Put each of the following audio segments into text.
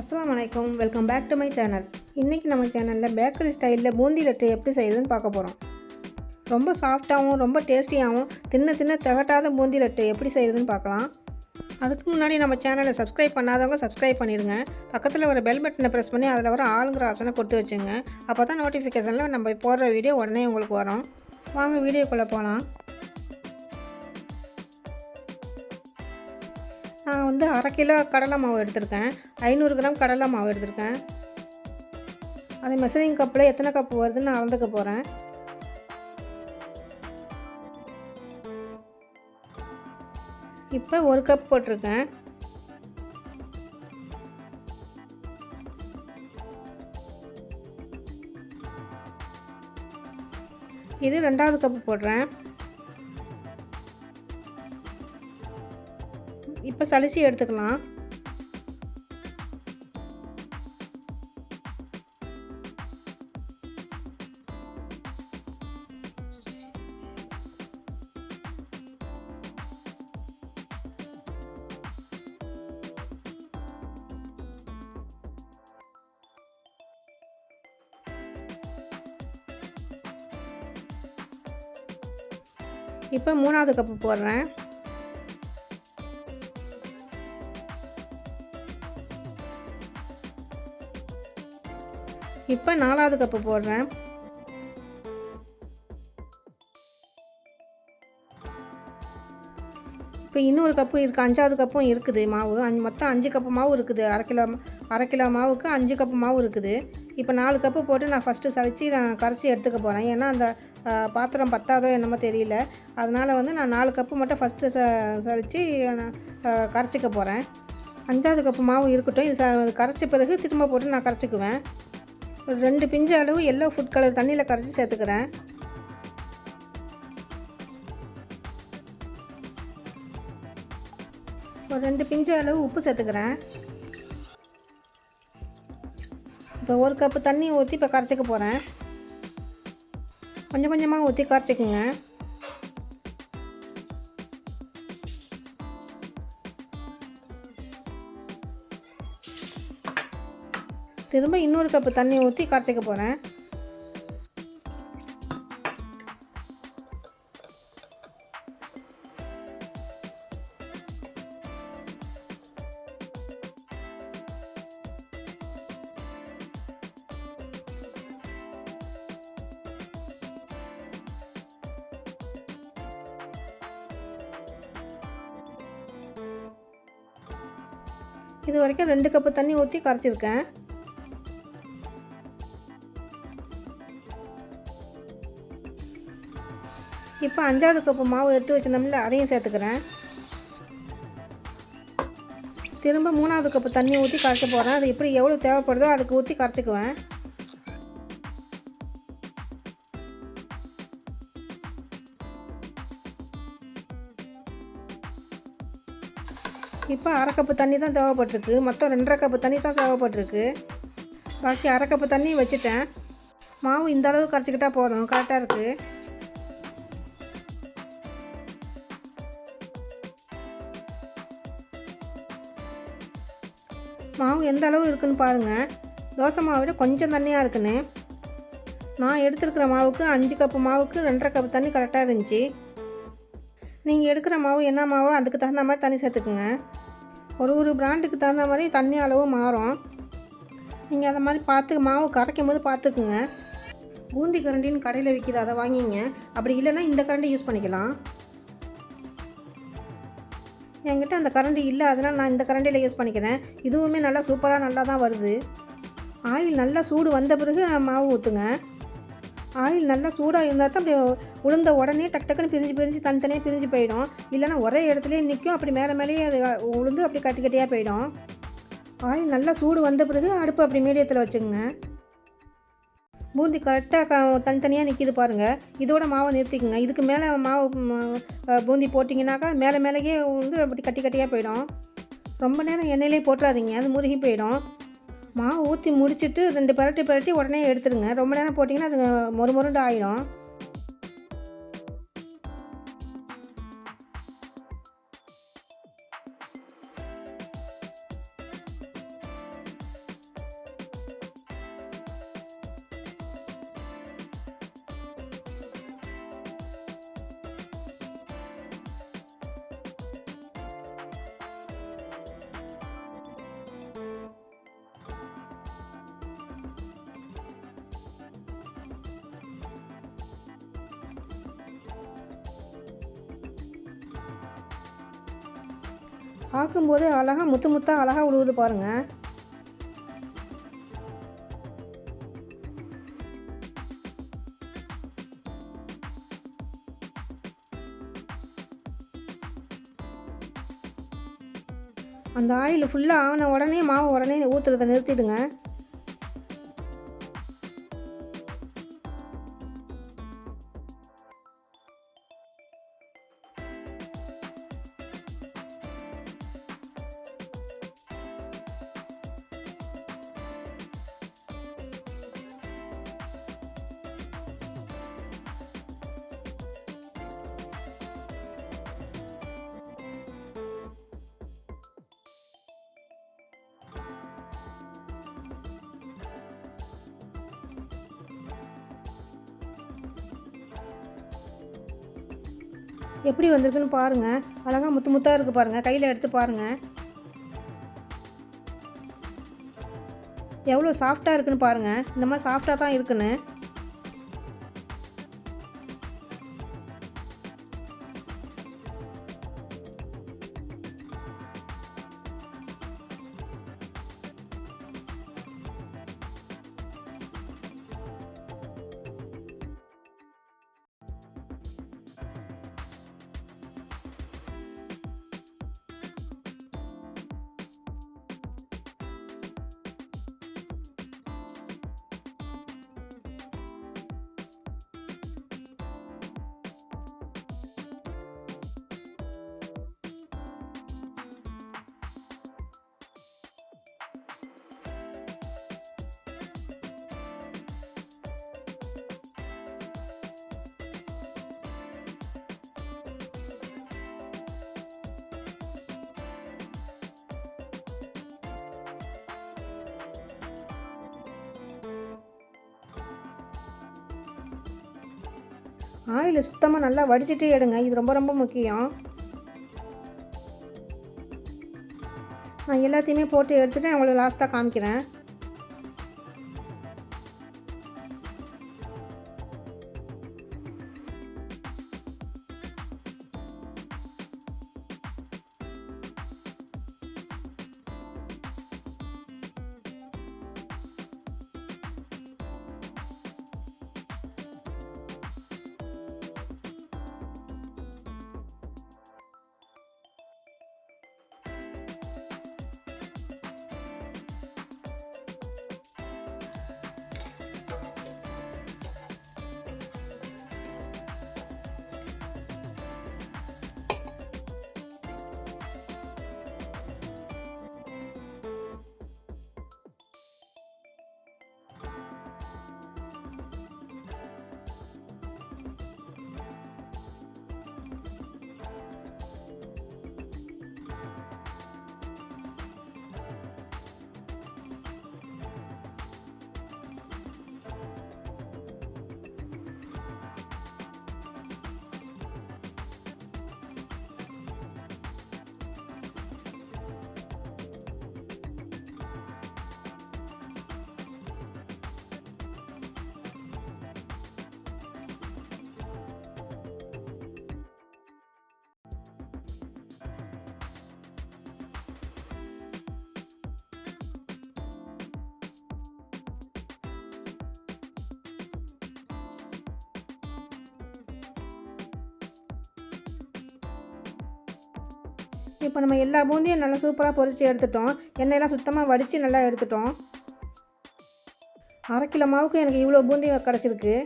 அஸ்லாம் வலைக்கம் welcome back to my channel இன்றைக்கி நம்ம சேனலில் பேக்கரி ஸ்டைலில் பூந்தி லட்டு எப்படி செய்யுதுன்னு பார்க்க போகிறோம் ரொம்ப சாஃப்டாகவும் ரொம்ப டேஸ்டியாகவும் தின்ன தின்ன திகட்டாத பூந்தி லட்டு எப்படி செய்யுதுன்னு பார்க்கலாம். அதுக்கு முன்னாடி நம்ம சேனலை சப்ஸ்கிரைப் பண்ணாதவங்க சப்ஸ்கிரைப் பண்ணிடுங்க. பக்கத்தில் வர பெல் பட்டனை ப்ரெஸ் பண்ணி அதில் வர ஆளுங்கிற ஆப்ஷனை கொடுத்து வச்சுங்க. அப்போ தான் நோட்டிஃபிகேஷனில் நம்ம போடுற வீடியோ உடனே உங்களுக்கு வரும். வாங்க வீடியோக்குள்ளே போகலாம் நான் வந்து அரை கிலோ கடலை மாவு எடுத்திருக்கேன். ஐநூறு கிராம் கடலை மாவு எடுத்திருக்கேன். அது மெஷரிங் கப்பில் எத்தனை கப் வருதுன்னு நான் அளந்துக்க போகிறேன் இப்போ ஒரு கப் போட்டிருக்கேன். இது ரெண்டாவது கப்பு போடுறேன். இப்போ சலிச்சு எடுத்துக்கலாம். இப்போ மூணாவது கப்பு போடுறேன். இப்போ நாலாவது கப்பு போடுறேன். இப்போ இன்னொரு கப்பு இருக்குது அஞ்சாவது கப்பும் இருக்குது மாவு. அஞ்சு மொத்தம் அஞ்சு கப்பு மாவு இருக்குது. அரை கிலோ அரை கிலோ மாவுக்கு அஞ்சு கப்பு மாவு இருக்குது. இப்போ நாலு கப்பு போட்டு நான் ஃபஸ்ட்டு சலித்து நான் கரைச்சி எடுத்துக்க போகிறேன் ஏன்னா அந்த பாத்திரம் பத்தாதோ என்னமோ தெரியல. அதனால் வந்து நான் நாலு கப்பு மட்டும் ஃபஸ்ட்டு ச சலித்து நான் கரைச்சிக்க போகிறேன் அஞ்சாவது கப்பு மாவு இருக்கட்டும். இது ச கரைச்ச பிறகு திரும்ப போட்டு நான் கரைச்சிக்குவேன். ஒரு ரெண்டு பிஞ்சு அளவு எல்லோ ஃபுட் கலர் தண்ணியில் கரைச்சி சேர்த்துக்கிறேன். ஒரு ரெண்டு பிஞ்சு அளவு உப்பு சேர்த்துக்கிறேன். இப்போ ஒரு கப்பு தண்ணி ஊற்றி இப்போ கரைச்சிக்க போகிறேன் கொஞ்சம் கொஞ்சமாக ஊற்றி கரைச்சிக்குங்க. திரும்ப இன்னொரு கப்பு தண்ணி ஊற்றி கரைச்சிக்க போகிறேன் இது வரைக்கும் ரெண்டு கப்பு தண்ணி ஊற்றி கரைச்சிருக்கேன். இப்போ அஞ்சாவது கப்பு மாவு எடுத்து வச்சுருந்தோம்ல அதையும் சேர்த்துக்கிறேன். திரும்ப மூணாவது கப்பு தண்ணி ஊற்றி கரைச்ச போகிறேன் அது எப்படி எவ்வளோ தேவைப்படுதோ அதுக்கு ஊற்றி கரைச்சிக்குவேன். இப்போ அரை கப்பு தண்ணி தான் தேவைப்பட்டிருக்கு. மொத்தம் ரெண்டரை கப்பு தண்ணி தான் தேவைப்பட்டிருக்கு. பாக்கி அரை கப்பு தண்ணி வச்சுட்டேன். மாவு இந்த அளவு கரைச்சிக்கிட்டால் போதும். கரெக்டாக இருக்குது மாவு எந்த அளவு இருக்குன்னு பாருங்கள் தோசை மாவை விட கொஞ்சம் தண்ணியாக இருக்குன்னு. நான் எடுத்துருக்கிற மாவுக்கு அஞ்சு கப்பு மாவுக்கு ரெண்டரை கப்பு தண்ணி கரெக்டாக இருந்துச்சு. நீங்கள் எடுக்கிற மாவு என்ன மாவோ அதுக்கு தகுந்த மாதிரி தண்ணி சேர்த்துக்குங்க. ஒரு ஒரு பிராண்டுக்கு தகுந்த மாதிரி தண்ணி அளவு மாறும். நீங்கள் அதை மாதிரி பார்த்து மாவு கரைக்கும் போது பார்த்துக்குங்க. பூந்தி கரண்டின்னு கடையில் விற்கிது அதை வாங்கிங்க. அப்படி இல்லைன்னா இந்த கரண்டி யூஸ் பண்ணிக்கலாம். என்கிட்ட அந்த கரண்டி இல்லை அதனால் நான் இந்த கரண்டியில் யூஸ் பண்ணிக்கிறேன். இதுவுமே நல்லா சூப்பராக நல்லா தான் வருது. ஆயில் நல்லா சூடு வந்த பிறகு மாவு ஊற்றுங்க ஆயில் நல்லா சூடாக இருந்தால் தான் அப்படி உளுந்த உடனே டக் டக்குன்னு பிரிஞ்சு பிரிஞ்சு தனித்தனியாக பிரிஞ்சு போயிடும். இல்லைன்னா ஒரே இடத்துலையே நிற்கும் அப்படி மேலே மேலேயே அது உளுந்து அப்படி கட்டி கட்டியாக போயிடும். ஆயில் நல்லா சூடு வந்த பிறகு அடுப்பு அப்படி மீடியத்தில் வச்சுக்கோங்க. பூந்தி கரெக்டாக தனித்தனியாக நிற்கிது பாருங்கள் இதோட மாவை நிறுத்திக்கோங்க. இதுக்கு மேலே மாவு பூந்தி போட்டிங்கனாக்கா மேலே மேலேயே வந்து அப்படி கட்டி கட்டியாக போயிடும். ரொம்ப நேரம் எண்ணெயிலே போட்டுறாதீங்க. அது முருகி போயிடும். மாவு ஊற்றி முடிச்சுட்டு ரெண்டு பரட்டி பரட்டி உடனே எடுத்துடுங்க. ரொம்ப நேரம் போட்டிங்கன்னா அது மொறு மொருண்டு ஆகிடும் போது அழகாக முத்து முத்தாக அழகாக உழுவுது பாருங்கள் அந்த ஆயில் ஃபுல்லாக ஆன உடனே மாவு உடனே ஊற்றுறதை நிறுத்திடுங்க. எப்படி வந்திருக்குன்னு பாருங்கள் அழகாக முத்து முத்தாக இருக்குது பாருங்கள் கையில் எடுத்து பாருங்கள் எவ்வளோ சாஃப்டாக இருக்குன்னு பாருங்கள் இந்த மாதிரி சாஃப்டாக தான் இருக்குன்னு. ஆயில் சுத்தமாக நல்லா வடிச்சிட்டே எடுங்க. இது ரொம்ப ரொம்ப முக்கியம். நான் எல்லாத்தையுமே போட்டு எடுத்துகிட்டு நான் உங்களுக்கு லாஸ்ட்டாக காமிக்கிறேன். இப்போ நம்ம எல்லா பூந்தியும் நல்லா சூப்பராக பொரிச்சு எடுத்துட்டோம். எண்ணெயெல்லாம் சுத்தமாக வடித்து நல்லா எடுத்துட்டோம். அரை கிலோ மாவுக்கு எனக்கு இவ்வளோ பூந்தி கிடச்சிருக்கு.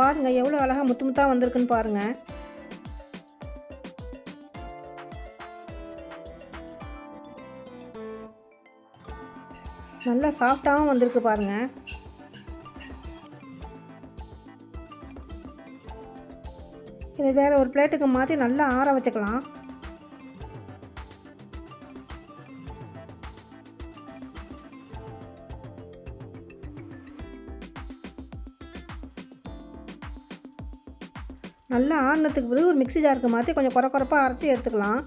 பாருங்கள் எவ்வளோ அழகாக முத்து முத்தாக வந்திருக்குன்னு பாருங்கள் நல்லா சாஃப்டாகவும் வந்திருக்கு பாருங்கள் இது வேறு ஒரு பிளேட்டுக்கு மாற்றி நல்லா ஆற வச்சுக்கலாம். நல்லா ஆறுனதுக்கு பிறகு ஒரு மிக்ஸி ஜாருக்கு மாற்றி கொஞ்சம் குறை குறைப்பாக அரைச்சி எடுத்துக்கலாம்.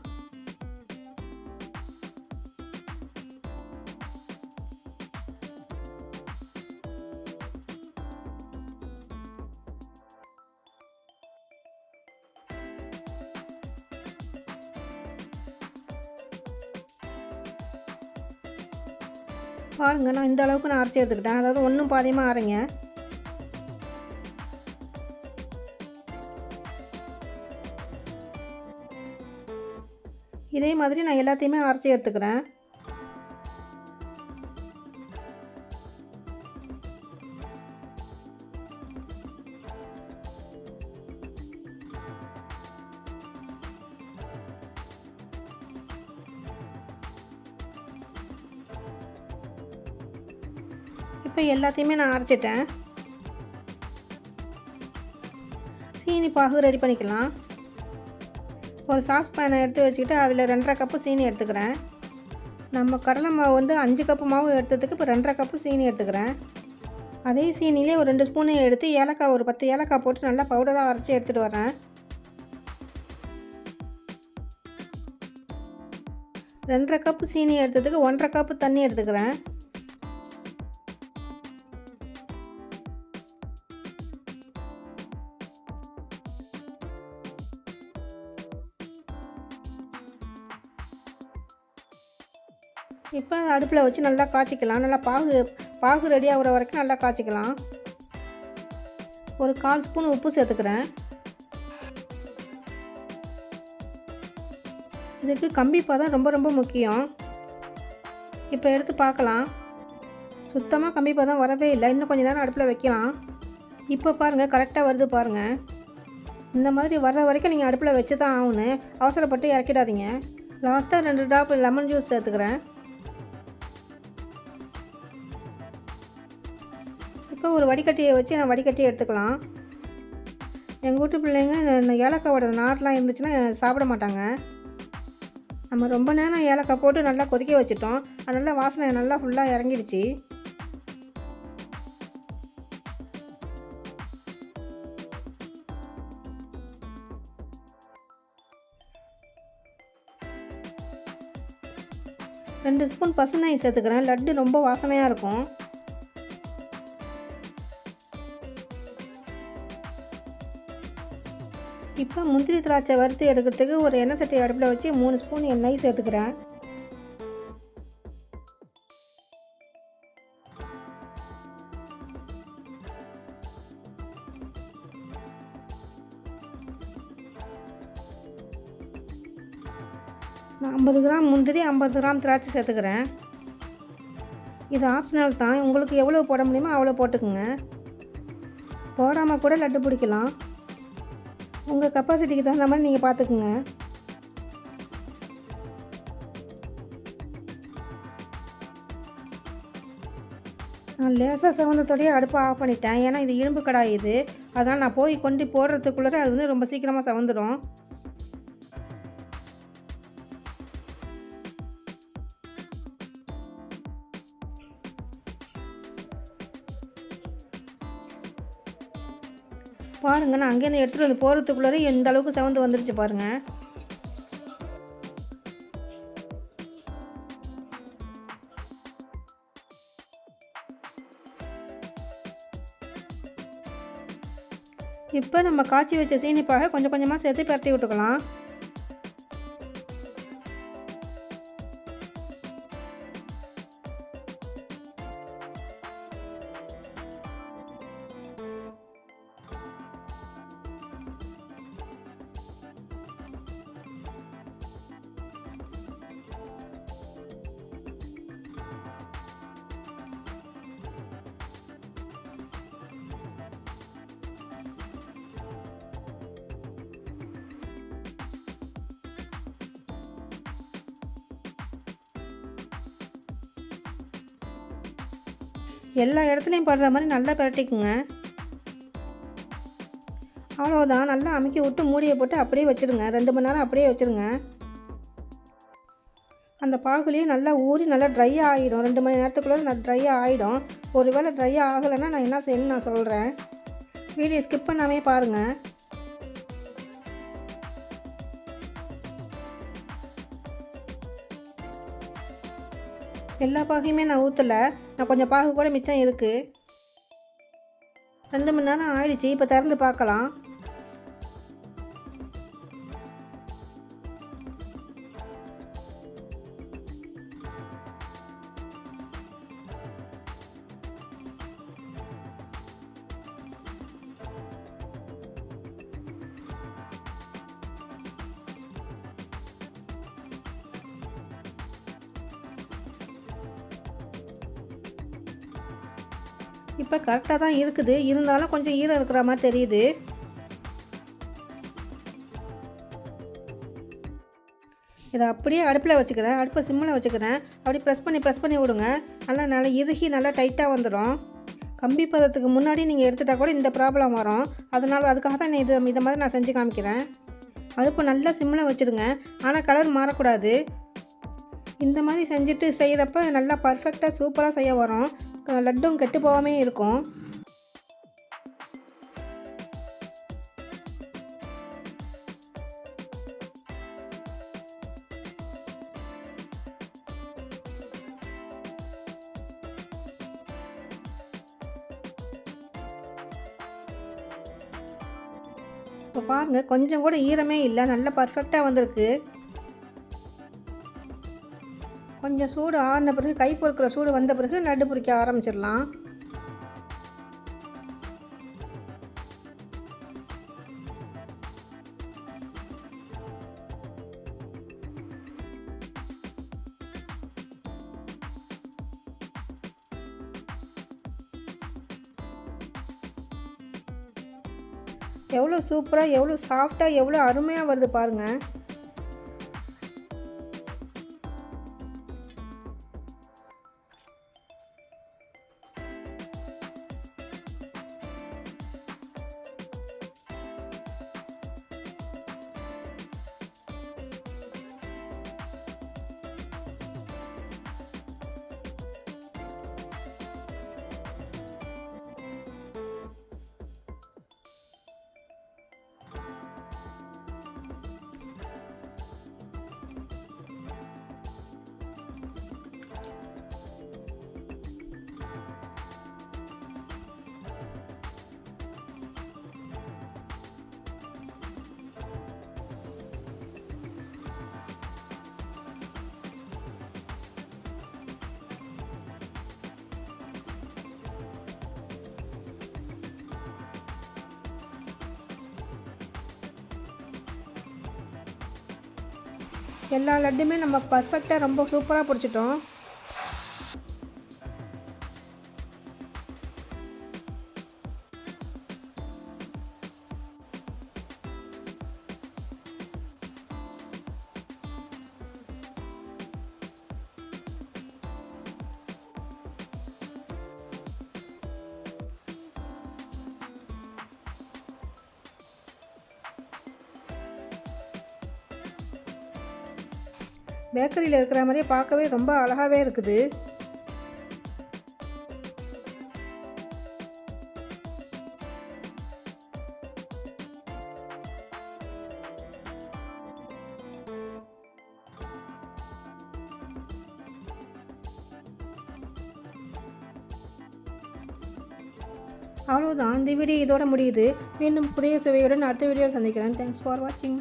பாருங்கள் நான் இந்த அளவுக்கு நான் அரைச்சி எடுத்துக்கிட்டேன். அதாவது ஒன்றும் பாதியமாக அரைங்க. இதே மாதிரி நான் எல்லாத்தையுமே அரைச்சி எடுத்துக்கிறேன். இப்போ எல்லாத்தையுமே நான் அரைச்சிட்டேன். சீனி பாகு ரெடி பண்ணிக்கலாம். ஒரு சாஸ் பேனை எடுத்து வச்சுக்கிட்டு அதில் ரெண்டரை கப்பு சீனி எடுத்துக்கிறேன். நம்ம கடலை மாவு வந்து அஞ்சு கப்பு மாவு எடுத்ததுக்கு இப்போ ரெண்டரை கப்பு சீனி எடுத்துக்கிறேன். அதே சீனிலே ஒரு ரெண்டு ஸ்பூனை எடுத்து ஏலக்காய் ஒரு பத்து ஏலக்காய் போட்டு நல்லா பவுடராக அரைச்சி எடுத்துகிட்டு வரேன். ரெண்டரை கப்பு சீனி எடுத்ததுக்கு ஒன்றரை கப்பு தண்ணி எடுத்துக்கிறேன். இப்போ அடுப்பில் வச்சு நல்லா காய்ச்சிக்கலாம். நல்லா பாகு பாகு ரெடி ஆகிற வரைக்கும் நல்லா காய்ச்சிக்கலாம். ஒரு கால் ஸ்பூன் உப்பு சேர்த்துக்கிறேன். இதுக்கு கம்பி பதம் ரொம்ப ரொம்ப முக்கியம். இப்போ எடுத்து பார்க்கலாம். சுத்தமாக கம்பி பதம் வரவே இல்லை. இன்னும் கொஞ்சம் நேரம் அடுப்பில் வைக்கலாம். இப்போ பாருங்கள் கரெக்டாக வருது பாருங்கள் இந்த மாதிரி வர்ற வரைக்கும் நீங்கள் அடுப்பில் வச்சு தான் ஆகணும். அவசரப்பட்டு இறக்கிடாதீங்க. லாஸ்ட்டாக ரெண்டு ட்ராப் லெமன் ஜூஸ் சேர்த்துக்கிறேன். இப்போ ஒரு வடிகட்டியை வச்சு நான் வடிகட்டியை எடுத்துக்கலாம். எங்கள் வீட்டு பிள்ளைங்க இந்த- ஏலக்காவோட நார்லாம் இருந்துச்சுன்னா சாப்பிட மாட்டாங்க. நம்ம ரொம்ப நேரம் ஏலக்காய் போட்டு நல்லா கொதிக்க வச்சுட்டோம். அதனால் வாசனை நல்லா ஃபுல்லாக இறங்கிடுச்சு. ரெண்டு ஸ்பூன் பசுநெய் சேர்த்துக்கிறேன். லட்டு ரொம்ப வாசனையாக இருக்கும். இப்போ முந்திரி திராட்சை வறுத்து எடுக்கிறதுக்கு ஒரு எண்ணெய் சட்டி அடுப்பில் வச்சு மூணு ஸ்பூன் எண்ணெய் சேர்த்துக்கிறேன். நான் ஐம்பது கிராம் முந்திரி ஐம்பது கிராம் திராட்சை சேர்த்துக்கிறேன். இது ஆப்ஷனல் தான். உங்களுக்கு எவ்வளோ போட முடியுமோ அவ்வளோ போட்டுக்குங்க. போடாமல் கூட லட்டு பிடிக்கலாம். உங்கள் கெப்பாசிட்டிக்கு தகுந்த மாதிரி நீங்கள் பார்த்துக்குங்க நான் லேசாக செவந்தத்தோடய அடுப்பை ஆஃப் பண்ணிட்டேன். ஏன்னா இது இரும்பு கடாய் இது. அதனால் நான் போய் கொண்டு போடுறதுக்குள்ளே அது வந்து ரொம்ப சீக்கிரமாக சவுந்துடும் பாருங்கள் நான் அங்கேருந்து எடுத்துகிட்டு வந்து போகிறதுக்குள்ளே எந்த அளவுக்கு செவந்து வந்துருச்சு பாருங்கள் இப்போ நம்ம காய்ச்சி வச்ச சீனிப்பாக கொஞ்சம் கொஞ்சமாக சேர்த்து பரட்டி விட்டுக்கலாம். எல்லா இடத்துலையும் படுற மாதிரி நல்லா பரட்டிக்குங்க. அவ்வளோதான் நல்லா அமுக்கி விட்டு மூடியை போட்டு அப்படியே வச்சுருங்க. ரெண்டு மணி நேரம் அப்படியே வச்சுருங்க. அந்த பாகுலேயே நல்லா ஊறி நல்லா ட்ரை ஆகிடும் ரெண்டு மணி நேரத்துக்குள்ளே நான் ட்ரை ஆகிடும் ஒருவேளை ட்ரை ஆகலைன்னா நான் என்ன செய்யணும்னு நான் சொல்கிறேன் வீடியோ ஸ்கிப் பண்ணாமே பாருங்கள் எல்லா பாகையுமே நான் ஊற்றலை நான் கொஞ்சம் பாகு கூட மிச்சம் இருக்குது ரெண்டு மணி நேரம் ஆயிடுச்சு. இப்போ திறந்து பார்க்கலாம். இப்போ கரெக்டாக தான் இருக்குது. இருந்தாலும் கொஞ்சம் ஈரம் இருக்கிற மாதிரி தெரியுது. இதை அப்படியே அடுப்பில் வச்சுக்கிறேன். அடுப்பை சிம்மில் வச்சுக்கிறேன். அப்படி ப்ரெஸ் பண்ணி ப்ரெஸ் பண்ணி விடுங்க. நல்லா நல்லா இறுகி நல்லா டைட்டாக வந்துடும். கம்பி பதத்துக்கு முன்னாடி நீங்கள் எடுத்துட்டா கூட இந்த ப்ராப்ளம் வரும். அதனால் அதுக்காக தான் இது இதை மாதிரி நான் செஞ்சு காமிக்கிறேன். அடுப்பை நல்லா சிம்மில் வச்சுடுங்க. ஆனால் கலர் மாறக்கூடாது. இந்த மாதிரி செஞ்சுட்டு செய்கிறப்ப நல்லா பர்ஃபெக்டாக சூப்பராக செய்ய வரும். லட்டும் கெட்டு போகாமே இருக்கும். இப்போ பாருங்கள் கொஞ்சம் கூட ஈரமே இல்லை. நல்லா பர்ஃபெக்டாக வந்திருக்கு. கொஞ்சம் சூடு ஆறின பிறகு கை பொறுக்கிற சூடு வந்த பிறகு நடு பொரிக்க ஆரம்பிச்சிடலாம். எவ்வளோ சூப்பராக எவ்வளோ சாஃப்டாக எவ்வளோ அருமையாக வருது பாருங்கள் எல்லா லட்டுமே நம்ம பர்ஃபெக்டாக ரொம்ப சூப்பராக பிடிச்சிட்டோம். பேக்கரியில் இருக்கிற மாதிரியே பார்க்கவே ரொம்ப அழகாகவே இருக்குது. அவ்வளோதான் இந்த வீடியோ இதோட முடியுது. மீண்டும் புதிய சுவையுடன் அடுத்த வீடியோவில் சந்திக்கிறேன். தேங்க்ஸ் ஃபார் வாட்சிங்